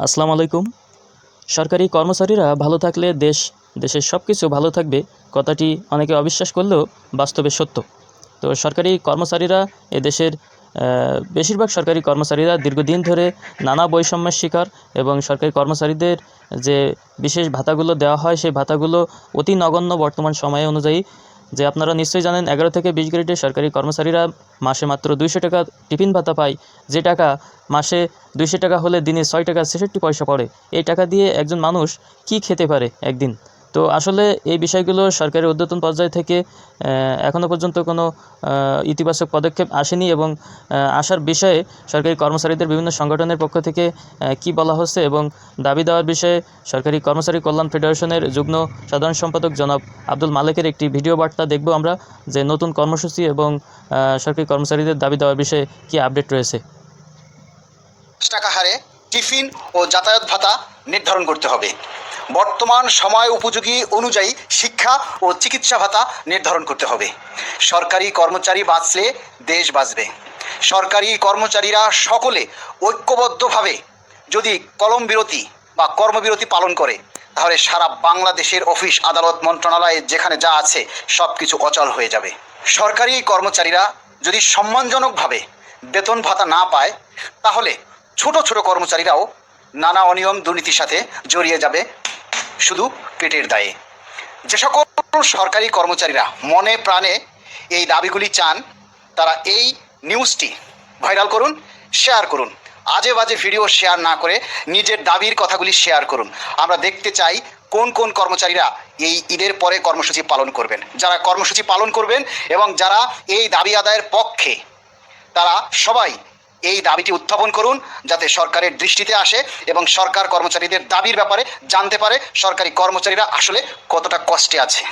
আসসালামু আলাইকুম। সরকারি কর্মচারীরা ভালো থাকলে দেশ, দেশের সব কিছু ভালো থাকবে, কথাটি অনেকে অবিশ্বাস করলেও বাস্তবে সত্য। তো সরকারি কর্মচারীরা দেশের বেশিরভাগ সরকারি কর্মচারীরা দীর্ঘদিন ধরে নানা বৈষম্যের শিকার এবং সরকারি কর্মচারীদের যে বিশেষ ভাতাগুলো দেওয়া হয়, সেই ভাতাগুলো অতি নগণ্য বর্তমান সময় অনুযায়ী যে আপনারা নিশ্চয়ই জানেন, এগারো থেকে বিশ গ্রেডের সরকারি কর্মচারীরা মাসে মাত্র দুইশো টাকা টিফিন ভাতা পায়। যে টাকা মাসে দুইশো টাকা হলে দিনে ছয় টাকা ছেষট্টি পয়সা পড়ে, এই টাকা দিয়ে একজন মানুষ কি খেতে পারে একদিন? তো আসলে এই বিষয়গুলো সরকারের ঊর্ধ্বতন পর্যায় থেকে এখনও পর্যন্ত কোনো ইতিবাচক পদক্ষেপ আসেনি এবং আসার বিষয়ে সরকারি কর্মচারীদের বিভিন্ন সংগঠনের পক্ষ থেকে কি বলা হচ্ছে এবং দাবি দেওয়ার বিষয়ে সরকারি কর্মচারী কল্যাণ ফেডারেশনের যুগ্ম সাধারণ সম্পাদক জনাব আব্দুল মালেকের একটি ভিডিও বার্তা দেখব আমরা যে নতুন কর্মসূচি এবং সরকারি কর্মচারীদের দাবি দেওয়ার বিষয়ে কি আপডেট রয়েছে। টাকা হারে টিফিন ও যাতায়াত ভাতা নির্ধারণ করতে হবে। বর্তমান সময় উপযোগী অনুযায়ী শিক্ষা ও চিকিৎসা ভাতা নির্ধারণ করতে হবে। সরকারি কর্মচারী বাঁচলে দেশ বাঁচবে। সরকারি কর্মচারীরা সকলে ঐক্যবদ্ধভাবে যদি কলম বিরতি বা কর্মবিরতি পালন করে, তাহলে সারা বাংলাদেশের অফিস, আদালত, মন্ত্রণালয়ে যেখানে যা আছে সব কিছু অচল হয়ে যাবে। সরকারি কর্মচারীরা যদি সম্মানজনকভাবে বেতন ভাতা না পায়, তাহলে ছোট ছোট কর্মচারীরাও নানা অনিয়ম দুর্নীতির সাথে জড়িয়ে যাবে। শুধু পেটের দায়ে। যে সকল সরকারি কর্মচারীরা মনে প্রাণে এই দাবিগুলি চান, তারা এই নিউজটি ভাইরাল করুন, শেয়ার করুন। আজে বাজে ভিডিও শেয়ার না করে নিজের দাবির কথাগুলি শেয়ার করুন। আমরা দেখতে চাই কোন কোন কর্মচারীরা এই ঈদের পরে কর্মসূচি পালন করবেন। যারা কর্মসূচি পালন করবেন এবং যারা এই দাবি আদায়ের পক্ষে, তারা সবাই এই দাবিটি উত্থাপন করুন যাতে সরকারের দৃষ্টিতে আসে এবং সরকার কর্মচারীদের দাবির ব্যাপারে জানতে পারে সরকারি কর্মচারীরা আসলে কতটা কষ্টে আছে।